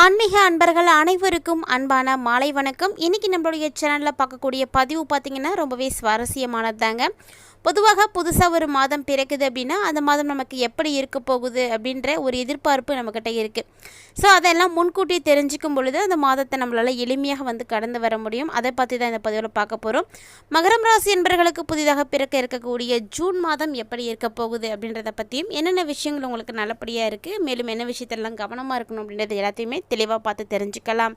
ஆன்மீக அன்பர்கள் அனைவருக்கும் அன்பான மாலை வணக்கம். இன்னைக்கு நம்மளுடைய சேனலில் பார்க்கக்கூடிய பதிவு பார்த்திங்கன்னா ரொம்பவே சுவாரஸ்யமானது தாங்க பொதுவாக புதுசாக ஒரு மாதம் பிறக்குது அப்படின்னா அந்த மாதம் நமக்கு எப்படி இருக்க போகுது அப்படின்ற ஒரு எதிர்பார்ப்பு நம்மக்கிட்ட இருக்குது ஸோ அதெல்லாம் முன்கூட்டி தெரிஞ்சுக்கும் பொழுது அந்த மாதத்தை நம்மளால் எளிமையாக வந்து கடந்து வர முடியும். அதை பற்றி தான் இந்த பதிவில் பார்க்க போகிறோம் மகரம் ராசி என்பர்களுக்கு புதிதாக பிறக்க இருக்கக்கூடிய ஜூன் மாதம் எப்படி இருக்க போகுது அப்படின்றத பற்றியும் என்னென்ன விஷயங்கள் உங்களுக்கு நல்லபடியாக இருக்குது மேலும் என்ன விஷயத்தெல்லாம் கவனமாக இருக்கணும் அப்படின்றது எல்லாத்தையுமே தெளிவாக பார்த்து தெரிஞ்சுக்கலாம்.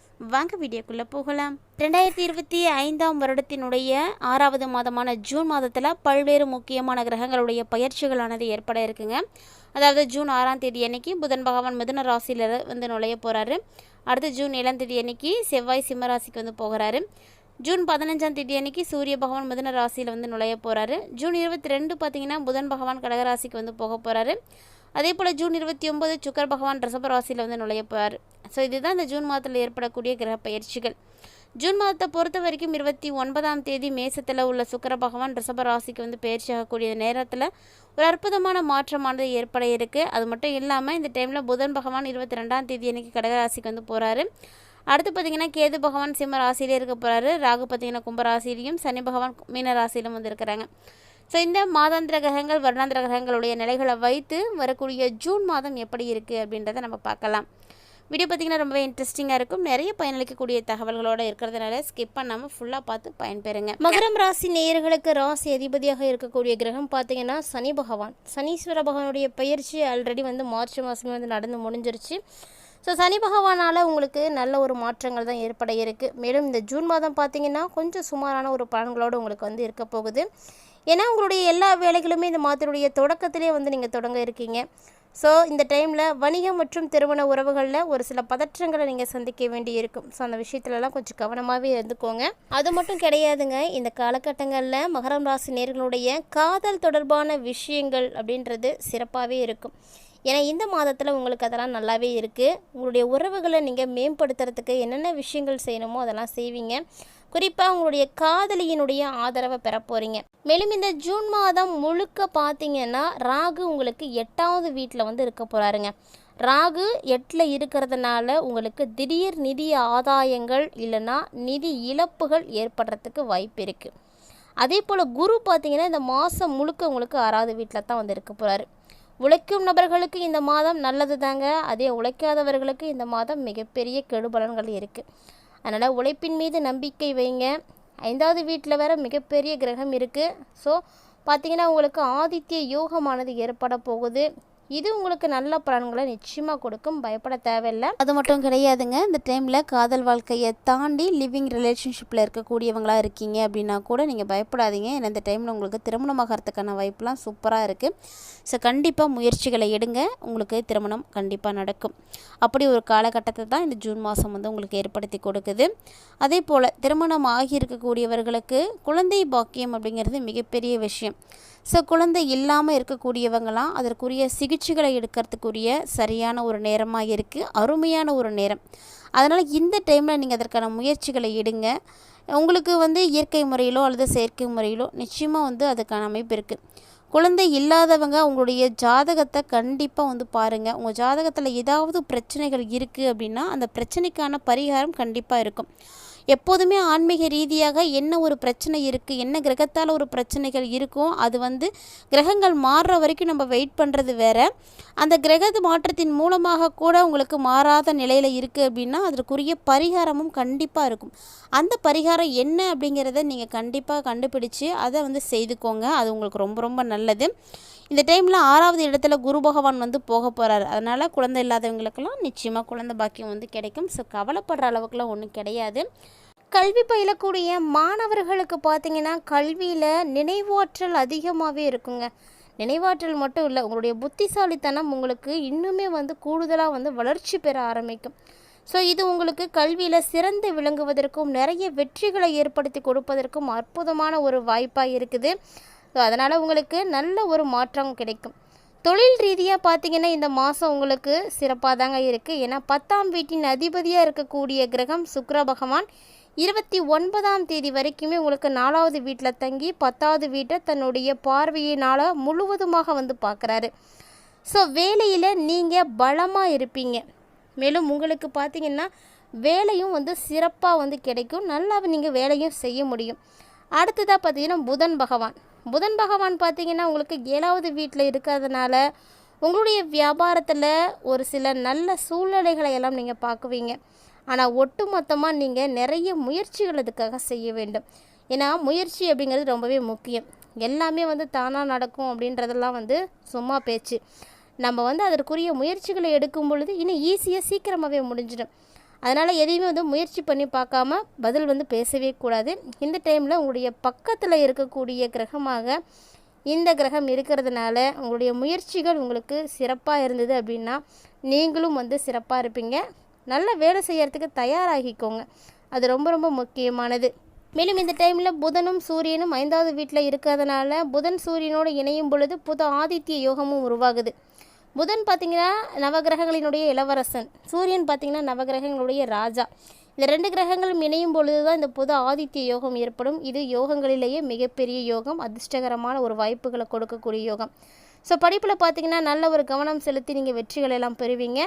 வாங்க வீடியோக்குள்ளே போகலாம். ரெண்டாயிரத்தி இருபத்தி ஐந்தாம் வருடத்தினுடைய ஆறாவது மாதமான ஜூன் மாதத்தில் பல்வேறு முக்கியமான கிரகங்களுடைய பயிற்சிகளானது ஏற்பட இருக்குங்க. அதாவது ஜூன் ஆறாம் தேதி அன்னைக்கு புதன் பகவான் மிதுன ராசியில் வந்து நுழைய போகிறாரு அடுத்து ஜூன் ஏழாம் தேதி அன்னைக்கு செவ்வாய் சிம்மராசிக்கு வந்து போகிறாரு. ஜூன் பதினஞ்சாம் தேதி அன்னைக்கு சூரிய பகவான் மிதுன ராசியில் வந்து நுழைய போகிறாரு ஜூன் இருபத்தி ரெண்டு பார்த்தீங்கன்னா புதன் பகவான் கடகராசிக்கு வந்து போக போகிறாரு அதே போல் ஜூன் இருபத்தி ஒம்பது சுக்கர் பகவான் ரிசபராசியில் வந்து நுழையப்பார் ஸோ இதுதான் இந்த ஜூன் மாதத்தில் ஏற்படக்கூடிய கிரக பயிற்சிகள். ஜூன் மாதத்தை பொறுத்த வரைக்கும் இருபத்தி ஒன்பதாம் தேதி மேசத்தில் உள்ள சுக்கர பகவான் ரிஷப ராசிக்கு வந்து பயிற்சியாகக்கூடிய நேரத்தில் ஒரு அற்புதமான மாற்றமானது ஏற்பட இருக்குது அது மட்டும் இல்லாமல் இந்த டைமில் புதன் பகவான் இருபத்தி ரெண்டாம் தேதி அன்னைக்கு கடகராசிக்கு வந்து போகிறாரு அடுத்து பார்த்திங்கன்னா கேது பகவான் சிம்ம ராசியிலே இருக்க போகிறாரு ராகு பார்த்திங்கன்னா கும்பராசிலையும் சனி பகவான் மீன ராசியிலும் வந்து இருக்கிறாங்க. ஸோ இந்த மாதாந்திர கிரகங்கள் வருடாந்திர கிரகங்களுடைய நிலைகளை வைத்து வரக்கூடிய ஜூன் மாதம் எப்படி இருக்குது அப்படின்றத நம்ம பார்க்கலாம். வீடியோ பார்த்திங்கன்னா ரொம்பவே இன்ட்ரெஸ்டிங்காக இருக்கும். நிறைய பயனளிக்கக்கூடிய தகவல்களோடு இருக்கிறதுனால ஸ்கிப் பண்ணாமல் ஃபுல்லாக பார்த்து பயன்பெறுங்க. மகரம் ராசி நேயர்களுக்கு ராசி அதிபதியாக இருக்கக்கூடிய கிரகம் பார்த்தீங்கன்னா சனி பகவான். சனீஸ்வர பகவானுடைய பயிற்சி ஆல்ரெடி வந்து மார்ச் மாதமே வந்து நடந்து முடிஞ்சிருச்சு. ஸோ சனி பகவானால் உங்களுக்கு நல்ல ஒரு மாற்றங்கள் தான் ஏற்பட இருக்குது மேலும் இந்த ஜூன் மாதம் பார்த்தீங்கன்னா கொஞ்சம் சுமாரான ஒரு பலன்களோடு உங்களுக்கு வந்து இருக்க போகுது. ஏன்னா உங்களுடைய எல்லா வேலைகளுமே இந்த மாதத்துடைய தொடக்கத்திலே வந்து நீங்கள் தொடங்க இருக்கீங்க. ஸோ இந்த டைமில் வணிகம் மற்றும் திருமண உறவுகளில் ஒரு சில பதற்றங்களை நீங்கள் சந்திக்க வேண்டி இருக்கும். ஸோ அந்த விஷயத்துலலாம் கொஞ்சம் கவனமாகவே இருந்துக்கோங்க. அது மட்டும் கிடையாதுங்க. இந்த காலகட்டங்களில் மகரம் ராசி நேர்களுடைய காதல் தொடர்பான விஷயங்கள் அப்படின்றது சிறப்பாகவே இருக்கும். ஏன்னா இந்த மாதத்தில் உங்களுக்கு அதெல்லாம் நல்லாவே இருக்குது உங்களுடைய உறவுகளை நீங்கள் மேம்படுத்துறதுக்கு என்னென்ன விஷயங்கள் செய்யணுமோ அதெல்லாம் செய்வீங்க. குறிப்பாக உங்களுடைய காதலியினுடைய ஆதரவை பெற போகிறீங்க மேலும் இந்த ஜூன் மாதம் முழுக்க பார்த்தீங்கன்னா ராகு உங்களுக்கு எட்டாவது வீட்டில் வந்து இருக்க போகிறாருங்க ராகு எட்டில் இருக்கிறதுனால உங்களுக்கு திடீர் நிதி ஆதாயங்கள் இல்லைன்னா நிதி இழப்புகள் ஏற்படுறதுக்கு வாய்ப்பு இருக்குது அதே போல் குரு பார்த்தீங்கன்னா இந்த மாதம் முழுக்க உங்களுக்கு ஆறாவது வீட்டில் தான் வந்து இருக்க போகிறாரு உழைக்கும் நபர்களுக்கு இந்த மாதம் நல்லது தாங்க. அதே உழைக்காதவர்களுக்கு இந்த மாதம் மிகப்பெரிய கெடுபலன்கள் இருக்குது அதனால் உழைப்பின் மீது நம்பிக்கை வைங்க. ஐந்தாவது வீட்டில் வேற மிகப்பெரிய கிரகம் இருக்குது ஸோ பார்த்தீங்கன்னா உங்களுக்கு ஆதித்ய யோகமானது ஏற்பட போகுது. இது உங்களுக்கு நல்ல பலன்களை நிச்சயமாக கொடுக்கும். பயப்பட தேவையில்லை. அது மட்டும் கிடையாதுங்க. இந்த டைமில் காதல் வாழ்க்கையை தாண்டி லிவிங் ரிலேஷன்ஷிப்பில் இருக்கக்கூடியவங்களா இருக்கீங்க அப்படின்னா கூட நீங்கள் பயப்படாதீங்க. ஏன்னா இந்த டைமில் உங்களுக்கு திருமணமாகறதுக்கான வாய்ப்புலாம் சூப்பராக இருக்குது ஸோ கண்டிப்பாக முயற்சிகளை எடுங்க. உங்களுக்கு திருமணம் கண்டிப்பாக நடக்கும். அப்படி ஒரு காலகட்டத்தை தான் இந்த ஜூன் மாதம் வந்து உங்களுக்கு ஏற்படுத்தி கொடுக்குது. அதே போல் திருமணம் ஆகியிருக்கக்கூடியவர்களுக்கு குழந்தை பாக்கியம் அப்படிங்கிறது மிகப்பெரிய விஷயம். ஸோ குழந்தை இல்லாமல் இருக்கக்கூடியவங்களாம் அதற்குரிய சிகிச்சை முயற்சிகளை எடுக்கிறதுக்குரிய சரியான ஒரு நேரமாக இருக்குது அருமையான ஒரு நேரம். அதனால் இந்த டைமில் நீங்கள் அதற்கான முயற்சிகளை எடுங்க. உங்களுக்கு வந்து இயற்கை முறையிலோ அல்லது செயற்கை முறையிலோ நிச்சயமாக வந்து அதுக்கான அமைப்பு இருக்குது குழந்தை இல்லாதவங்க உங்களுடைய ஜாதகத்தை கண்டிப்பாக வந்து பாருங்கள் உங்கள் ஜாதகத்தில் ஏதாவது பிரச்சனைகள் இருக்குது அப்படின்னா அந்த பிரச்சனைக்கான பரிகாரம் கண்டிப்பாக இருக்கும். எப்போதுமே ஆன்மீக ரீதியாக என்ன ஒரு பிரச்சனை இருக்குது என்ன கிரகத்தால் ஒரு பிரச்சனைகள் இருக்கும் அது வந்து கிரகங்கள் மாறுற வரைக்கும் நம்ம வெயிட் பண்ணுறது வேறு. அந்த கிரக மாற்றத்தின் மூலமாக கூட உங்களுக்கு மாறாத நிலையில் இருக்குது அப்படின்னா அதற்குரிய பரிகாரமும் கண்டிப்பாக இருக்கும். அந்த பரிகாரம் என்ன அப்படிங்கிறத நீங்கள் கண்டிப்பாக கண்டுபிடிச்சு அதை வந்து செய்துக்கோங்க. அது உங்களுக்கு ரொம்ப ரொம்ப நல்லது. இந்த டைமில் ஆறாவது இடத்துல குரு பகவான் வந்து போக போகிறாரு அதனால் குழந்தை இல்லாதவங்களுக்கெல்லாம் நிச்சயமாக குழந்தை பாக்கியம் வந்து கிடைக்கும். ஸோ கவலைப்படுற அளவுக்குலாம் ஒன்றும் கிடையாது. கல்வி பயிலக்கூடிய மாணவர்களுக்கு பார்த்தீங்கன்னா கல்வியில் நினைவாற்றல் அதிகமாகவே இருக்குங்க. நினைவாற்றல் மட்டும் இல்லை உங்களுடைய புத்திசாலித்தனம் உங்களுக்கு இன்னுமே வந்து கூடுதலாக வந்து வளர்ச்சி பெற ஆரம்பிக்கும். ஸோ இது உங்களுக்கு கல்வியில் சிறந்து விளங்குவதற்கும் நிறைய வெற்றிகளை ஏற்படுத்தி கொடுப்பதற்கும் அற்புதமான ஒரு வாய்ப்பாக இருக்குது. ஸோ அதனால் உங்களுக்கு நல்ல ஒரு மாற்றம் கிடைக்கும். தொழில் ரீதியாக பார்த்தீங்கன்னா இந்த மாதம் உங்களுக்கு சிறப்பாக தாங்க இருக்குது ஏன்னா பத்தாம் வீட்டின் அதிபதியாக இருக்கக்கூடிய கிரகம் சுக்ர பகவான் இருபத்தி ஒன்பதாம் தேதி வரைக்குமே உங்களுக்கு நாலாவது வீட்டில் தங்கி பத்தாவது வீட்டை தன்னுடைய பார்வையினால் முழுவதுமாக வந்து பார்க்குறாரு ஸோ வேலையில் நீங்கள் பலமாக இருப்பீங்க. மேலும் உங்களுக்கு பார்த்தீங்கன்னா வேலையும் வந்து சிறப்பாக வந்து கிடைக்கும். நல்லா நீங்கள் வேலையும் செய்ய முடியும். அடுத்ததாக பார்த்தீங்கன்னா புதன் பகவான். புதன் பகவான் பார்த்தீங்கன்னா உங்களுக்கு ஏழாவது வீட்டில் இருக்கிறதுனால உங்களுடைய வியாபாரத்தில் ஒரு சில நல்ல சூழ்நிலைகளை எல்லாம் நீங்கள் பார்க்குவீங்க. ஆனால் ஒட்டு மொத்தமாக நீங்கள் நிறைய முயற்சிகள் அதுக்காக செய்ய வேண்டும். ஏன்னா முயற்சி அப்படிங்கிறது ரொம்பவே முக்கியம். எல்லாமே வந்து தானாக நடக்கும் அப்படின்றதெல்லாம் வந்து சும்மா பேச்சு. நம்ம வந்து அதற்குரிய முயற்சிகளை எடுக்கும் பொழுது இன்னும் ஈஸியாக சீக்கிரமாகவே முடிஞ்சிடும். அதனால் எதையுமே வந்து முயற்சி பண்ணி பார்க்காம பதில் வந்து பேசவே கூடாது. இந்த டைமில் உங்களுடைய பக்கத்தில் இருக்கக்கூடிய கிரகமாக இந்த கிரகம் இருக்கிறதுனால உங்களுடைய முயற்சிகள் உங்களுக்கு சிறப்பாக இருந்தது அப்படின்னா நீங்களும் வந்து சிறப்பாக இருப்பீங்க. நல்ல வேலை செய்கிறதுக்கு தயாராகிக்கோங்க. அது ரொம்ப ரொம்ப முக்கியமானது. மேலும் இந்த டைமில் புதனும் சூரியனும் ஐந்தாவது வீட்டில் இருக்கிறதுனால புதன் சூரியனோடு இணையும் பொழுது புது ஆதித்ய யோகமும் உருவாகுது. புதன் பார்த்திங்கன்னா நவகிரகங்களினுடைய இளவரசன். சூரியன் பார்த்திங்கன்னா நவகிரகங்களுடைய ராஜா. இந்த ரெண்டு கிரகங்களும் இணையும் பொழுது தான் இந்த புது ஆதித்ய யோகம் ஏற்படும். இது யோகங்களிலேயே மிகப்பெரிய யோகம் அதிர்ஷ்டகரமான ஒரு வாய்ப்புகளை கொடுக்கக்கூடிய யோகம். ஸோ படிப்பில் பார்த்தீங்கன்னா நல்ல ஒரு கவனம் செலுத்தி நீங்கள் வெற்றிகள் எல்லாம் பெறுவீங்க.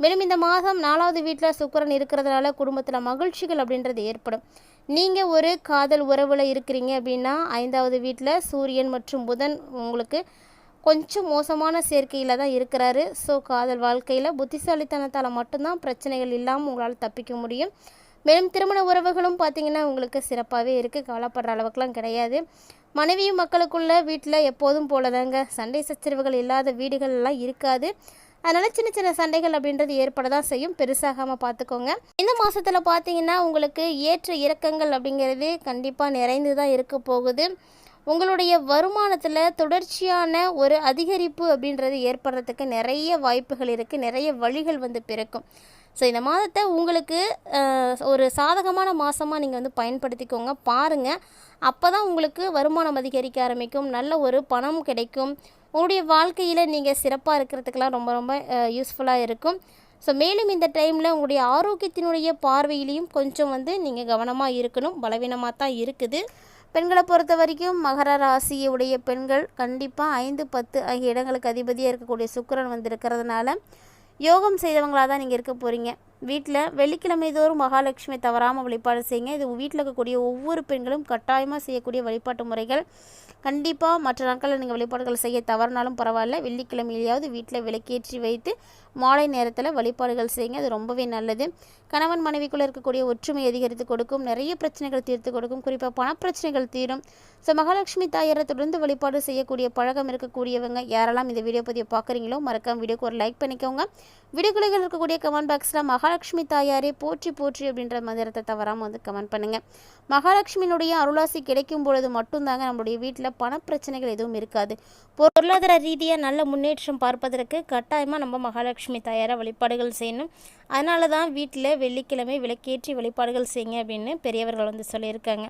மேலும் இந்த மாதம் நாலாவது வீட்டில் சுக்கரன் இருக்கிறதுனால குடும்பத்தில் மகிழ்ச்சிகள் அப்படின்றது ஏற்படும். நீங்கள் ஒரு காதல் உறவில் இருக்கிறீங்க அப்படின்னா ஐந்தாவது வீட்டில் சூரியன் மற்றும் புதன் உங்களுக்கு கொஞ்சம் மோசமான சேர்க்கையில் தான் இருக்கிறாரு. ஸோ காதல் வாழ்க்கையில் புத்திசாலித்தனத்தால் மட்டும்தான் பிரச்சனைகள் இல்லாமல் உங்களால் தப்பிக்க முடியும். மேலும் திருமண உறவுகளும் பார்த்திங்கன்னா உங்களுக்கு சிறப்பாகவே இருக்குது கவலைப்படுற அளவுக்குலாம் கிடையாது. மனைவியும் மக்களுக்குள்ள வீட்டில் எப்போதும் போலதாங்க. சண்டை சச்சரவுகள் இல்லாத வீடுகள்லாம் இருக்காது. அதனால் சின்ன சின்ன சண்டைகள் அப்படின்றது ஏற்பட தான் செய்யும். பெருசாகாமல் பார்த்துக்கோங்க இந்த மாதத்தில் பார்த்தீங்கன்னா உங்களுக்கு ஏற்ற இறக்கங்கள் அப்படிங்கிறது கண்டிப்பாக நிறைந்து தான் இருக்க போகுது. உங்களுடைய வருமானத்தில் தொடர்ச்சியான ஒரு அதிகரிப்பு அப்படின்றது ஏற்படுறதுக்கு நிறைய வாய்ப்புகள் இருக்குது நிறைய வழிகள் வந்து பிறக்கும். ஸோ இந்த மாதத்தை உங்களுக்கு ஒரு சாதகமான மாதமாக நீங்கள் வந்து பயன்படுத்திக்கோங்க. பாருங்கள் அப்போ தான் உங்களுக்கு வருமானம் அதிகரிக்க ஆரம்பிக்கும் நல்ல ஒரு பணம் கிடைக்கும். உங்களுடைய வாழ்க்கையில் நீங்கள் சிறப்பாக இருக்கிறதுக்கெல்லாம் ரொம்ப ரொம்ப யூஸ்ஃபுல்லாக இருக்கும். ஸோ மேலும் இந்த டைமில் உங்களுடைய ஆரோக்கியத்தினுடைய பார்வையிலையும் கொஞ்சம் வந்து நீங்கள் கவனமாக இருக்கணும் பலவீனமாக தான் இருக்குது. பெண்களை பொறுத்த வரைக்கும் மகர ராசியுடைய பெண்கள் கண்டிப்பாக ஐந்து பத்து ஆகிய இடங்களுக்கு அதிபதியாக இருக்கக்கூடிய சுக்கரன் வந்து இருக்கிறதுனால யோகம் செய்தவங்களாக தான் நீங்கள் இருக்க போகிறீங்க வீட்டில் வெள்ளிக்கிழமை தோறும் மகாலட்சுமி தவறாமல் வழிபாடு செய்யுங்க. இது வீட்டில் இருக்கக்கூடிய ஒவ்வொரு பெண்களும் கட்டாயமாக செய்யக்கூடிய வழிபாட்டு முறைகள். கண்டிப்பாக மற்ற நாட்களில் நீங்கள் வழிபாடுகள் செய்ய தவறினாலும் பரவாயில்ல. வெள்ளிக்கிழமையிலேயாவது வீட்டில் விளக்கேற்றி வைத்து மாலை நேரத்தில் வழிபாடுகள் செய்யுங்க. அது ரொம்பவே நல்லது. கணவன் மனைவிக்குள்ளே இருக்கக்கூடிய ஒற்றுமை அதிகரித்து கொடுக்கும். நிறைய பிரச்சனைகள் தீர்த்து கொடுக்கும். குறிப்பாக பணப்பிரச்சனைகள் தீரும். ஸோ மகாலட்சுமி தாயாரை தொடர்ந்து வழிபாடு செய்யக்கூடிய பழக்கம் இருக்கக்கூடியவங்க யாரெல்லாம் இந்த வீடியோ பதிவை பார்க்குறீங்களோ மறக்காம வீடியோக்கு ஒரு லைக் பண்ணிக்கோங்க. வீடியோக்குள்ளே இருக்கக்கூடிய கமெண்ட் பாக்ஸில் மகா மகாலட்சுமி தாயாரே போற்றி போற்றி அப்படின்ற மந்திரத்தை தவறாமல் வந்து கமெண்ட் பண்ணுங்கள் மகாலட்சுமியினுடைய அருளாசி கிடைக்கும் பொழுது மட்டும்தாங்க நம்மளுடைய வீட்டில் பணப்பிரச்சனைகள் எதுவும் இருக்காது. பொருளாதார ரீதியாக நல்ல முன்னேற்றம் பார்ப்பதற்கு கட்டாயமாக நம்ம மகாலட்சுமி தாயாரை வழிபாடுகள் செய்யணும். அதனால தான் வீட்டில் வெள்ளிக்கிழமை விளக்கேற்றி வழிபாடுகள் செய்யுங்க அப்படின்னு பெரியவர்கள் வந்து சொல்லியிருக்காங்க.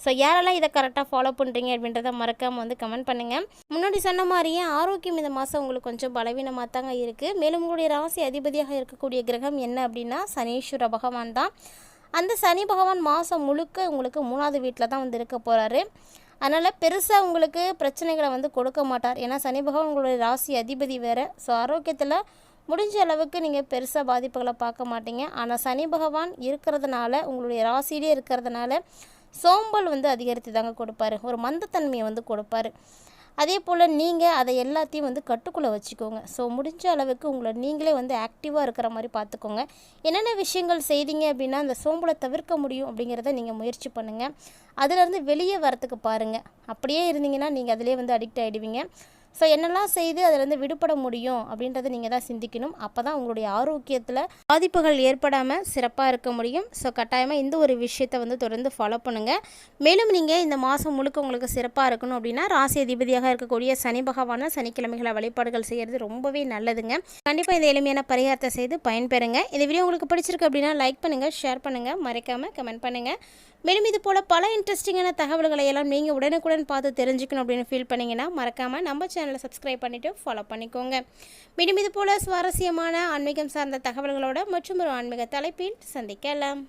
ஸோ யாரெல்லாம் இதை கரெக்டாக ஃபாலோ பண்ணுறீங்க அப்படின்றத மறக்காமல் வந்து கமெண்ட் பண்ணுங்கள் முன்னாடி சொன்ன மாதிரியே ஆரோக்கியம் இந்த மாதம் உங்களுக்கு கொஞ்சம் பலவீனமாக தாங்க இருக்குது மேலும் உங்களுடைய ராசி அதிபதியாக இருக்கக்கூடிய கிரகம் என்ன அப்படின்னா சனீஸ்வர பகவான் தான். அந்த சனி பகவான் மாதம் முழுக்க உங்களுக்கு மூணாவது வீட்டில் தான் வந்து இருக்க போகிறாரு அதனால் பெருசாக உங்களுக்கு பிரச்சனைகளை வந்து கொடுக்க மாட்டார். ஏன்னா சனி பகவான் உங்களுடைய ராசி அதிபதி வேறு. ஸோ ஆரோக்கியத்தில் முடிஞ்ச அளவுக்கு நீங்கள் பெருசாக பாதிப்புகளை பார்க்க மாட்டீங்க. ஆனால் சனி பகவான் இருக்கிறதுனால உங்களுடைய ராசியிலே இருக்கிறதுனால சோம்பல் வந்து அதிகரித்து தாங்க கொடுப்பாரு. ஒரு மந்தத்தன்மையை வந்து கொடுப்பாரு. அதே போல் நீங்கள் அதை எல்லாத்தையும் வந்து கட்டுக்குள்ளே வச்சுக்கோங்க. ஸோ முடிஞ்ச அளவுக்கு உங்களை நீங்களே வந்து ஆக்டிவாக இருக்கிற மாதிரி பார்த்துக்கோங்க. என்னென்ன விஷயங்கள் செய்தீங்க அப்படின்னா அந்த சோம்பலை தவிர்க்க முடியும் அப்படிங்கிறத நீங்கள் முயற்சி பண்ணுங்கள் அதிலேருந்து வெளியே வரத்துக்கு பாருங்கள் அப்படியே இருந்தீங்கன்னா நீங்கள் அதிலே வந்து அடிக்ட் ஆகிடுவீங்க ஸோ என்னெல்லாம் செய்து அதிலேருந்து விடுபட முடியும் அப்படின்றத நீங்கள் தான் சிந்திக்கணும். அப்போ தான் உங்களுடைய ஆரோக்கியத்தில் பாதிப்புகள் ஏற்படாமல் சிறப்பாக இருக்க முடியும். ஸோ கட்டாயமாக இந்த ஒரு விஷயத்தை வந்து தொடர்ந்து ஃபாலோ பண்ணுங்கள் மேலும் நீங்கள் இந்த மாதம் முழுக்க உங்களுக்கு சிறப்பாக இருக்கணும் அப்படின்னா ராசி அதிபதியாக இருக்கக்கூடிய சனி பகவான சனிக்கிழமைகளை வழிபாடுகள் செய்கிறது ரொம்பவே நல்லதுங்க. கண்டிப்பாக இந்த எளிமையான பரிகாரத்தை செய்து பயன்பெறுங்க. இந்த வீடியோ உங்களுக்கு பிடிச்சிருக்கு அப்படின்னா லைக் பண்ணுங்கள் ஷேர் பண்ணுங்கள் மறைக்காமல் கமெண்ட் பண்ணுங்கள் மேலும் இது போல் பல இன்ட்ரெஸ்டிங்கான தகவல்களை எல்லாம் நீங்கள் உடனுக்குடன் பார்த்து தெரிஞ்சுக்கணும் அப்படின்னு ஃபீல் பண்ணிங்கன்னா மறக்காமல் நம்ம சேனலை சப்ஸ்கிரைப் பண்ணிவிட்டு ஃபாலோ பண்ணிக்கோங்க. மேலும் இது போல் சுவாரஸ்யமான ஆன்மீகம் சார்ந்த தகவல்களோட மற்றும் ஒரு ஆன்மீக தலைப்பில் சந்திக்கலாம்.